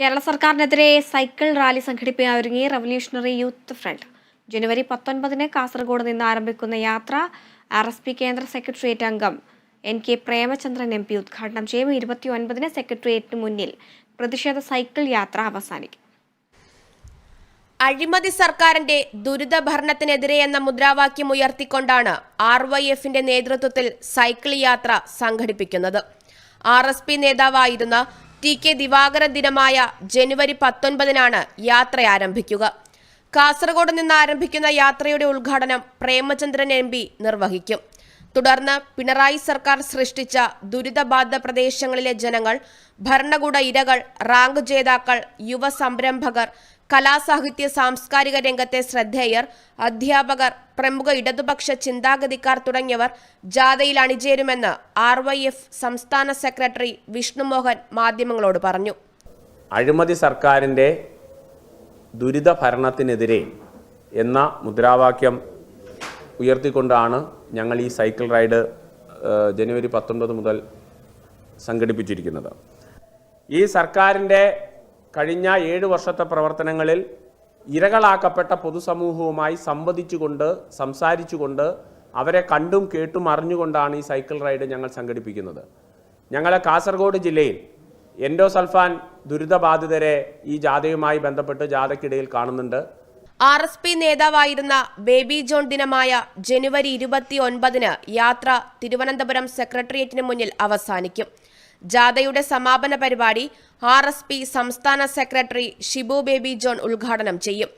കേരള സർക്കാരിനെതിരെ cycle rally സംഘടിപ്പിക്കാൻ ഒരുങ്ങി റവല്യൂഷണറി യൂത്ത് ഫ്രണ്ട്. ജനുവരി പത്തൊൻപതിന് കാസർഗോഡ് നിന്ന് ആരംഭിക്കുന്ന യാത്ര ആർ എസ് പി കേന്ദ്ര സെക്രട്ടേറിയറ്റ് അംഗം N K Premachandran M P ഉദ്ഘാടനം ചെയ്യും. ഇരുപത്തി ഒൻപതിന് സെക്രട്ടേറിയറ്റിന് മുന്നിൽ പ്രതിഷേധ സൈക്കിൾ യാത്ര അവസാനിക്കും. അഴിമതി സർക്കാരിന്റെ ദുരിത ഭരണത്തിനെതിരെ എന്ന മുദ്രാവാക്യം ഉയർത്തിക്കൊണ്ടാണ് ആർ വൈ എഫിന്റെ നേതൃത്വത്തിൽ സൈക്കിൾ യാത്ര സംഘടിപ്പിക്കുന്നത്. ആർ എസ് പി നേതാവായിരുന്ന ടി കെ ദിവാകരൻ ദിനമായ ജനുവരി പത്തൊൻപതിനാണ് യാത്ര ആരംഭിക്കുക. കാസർഗോഡ് നിന്ന് ആരംഭിക്കുന്ന യാത്രയുടെ ഉദ്ഘാടനം പ്രേമചന്ദ്രൻ എം പി നിർവഹിക്കും. തുടർന്ന് പിണറായി സർക്കാർ സൃഷ്ടിച്ച ദുരിതബാധ പ്രദേശങ്ങളിലെ ജനങ്ങൾ ഭരണകൂട ഇരകൾ റാങ്ക് ജേതാക്കൾ യുവ സംരംഭകർ കലാസാഹിത്യ സാംസ്കാരിക രംഗത്തെ ശ്രദ്ധേയർ അധ്യാപകർ പ്രമുഖ ഇടതുപക്ഷ ചിന്താഗതിക്കാർ തുടങ്ങിയവർ ജാഥയിൽ അണിചേരുമെന്ന് ആർ വൈ എഫ് സംസ്ഥാന സെക്രട്ടറി വിഷ്ണുമോഹൻ മാധ്യമങ്ങളോട് പറഞ്ഞു. അഴിമതി സർക്കാരിന്റെ ദുരിത ഭരണത്തിനെതിരെ എന്ന മുദ്രാവാക്യം ഉയർത്തിക്കൊണ്ടാണ് ഞങ്ങൾ ഈ സൈക്കിൾ റൈഡ് ജനുവരി പത്തൊൻപത് മുതൽ സംഘടിപ്പിച്ചിരിക്കുന്നത്. ഈ സർക്കാരിന്റെ കഴിഞ്ഞ ഏഴ് വർഷത്തെ പ്രവർത്തനങ്ങളിൽ ഇരകളാക്കപ്പെട്ട പൊതുസമൂഹവുമായി സംവദിച്ചുകൊണ്ട് സംസാരിച്ചുകൊണ്ട് അവരെ കണ്ടും കേട്ടും അറിഞ്ഞുകൊണ്ടാണ് ഈ സൈക്കിൾ റൈഡ് ഞങ്ങൾ സംഘടിപ്പിക്കുന്നത്. ഞങ്ങളെ കാസർഗോഡ് ജില്ലയിൽ എൻഡോസൾഫാൻ ദുരിതബാധിതരെ ഈ ജാഥയുമായി ബന്ധപ്പെട്ട് ജാഥയ്ക്കിടയിൽ കാണുന്നുണ്ട്. ആർ എസ് പി നേതാവായിരുന്ന ബേബി ജോൺ ദിനമായ ജനുവരി ഇരുപത്തി ഒൻപതിന് യാത്ര തിരുവനന്തപുരം സെക്രട്ടേറിയറ്റിന് മുന്നിൽ അവസാനിക്കും. ജാഥയുടെ സമാപന പരിപാടി ആർ എസ് പി സംസ്ഥാന സെക്രട്ടറി ഷിബു ബേബി ജോൺ ഉദ്ഘാടനം ചെയ്യും.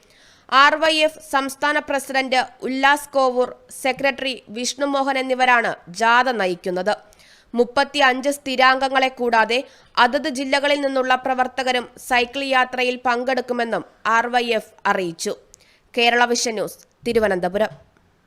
ആർ വൈ എഫ് സംസ്ഥാന പ്രസിഡന്റ് ഉല്ലാസ് കോവൂർ സെക്രട്ടറി വിഷ്ണുമോഹൻ എന്നിവരാണ് ജാഥ നയിക്കുന്നത്. മുപ്പത്തി അഞ്ച് സ്ഥിരാംഗങ്ങളെ കൂടാതെ അതത് ജില്ലകളിൽ നിന്നുള്ള പ്രവർത്തകരും സൈക്കിൾ യാത്രയിൽ പങ്കെടുക്കുമെന്നും ആർ വൈ എഫ് അറിയിച്ചു. Kerala vision news Thiruvananthapuram.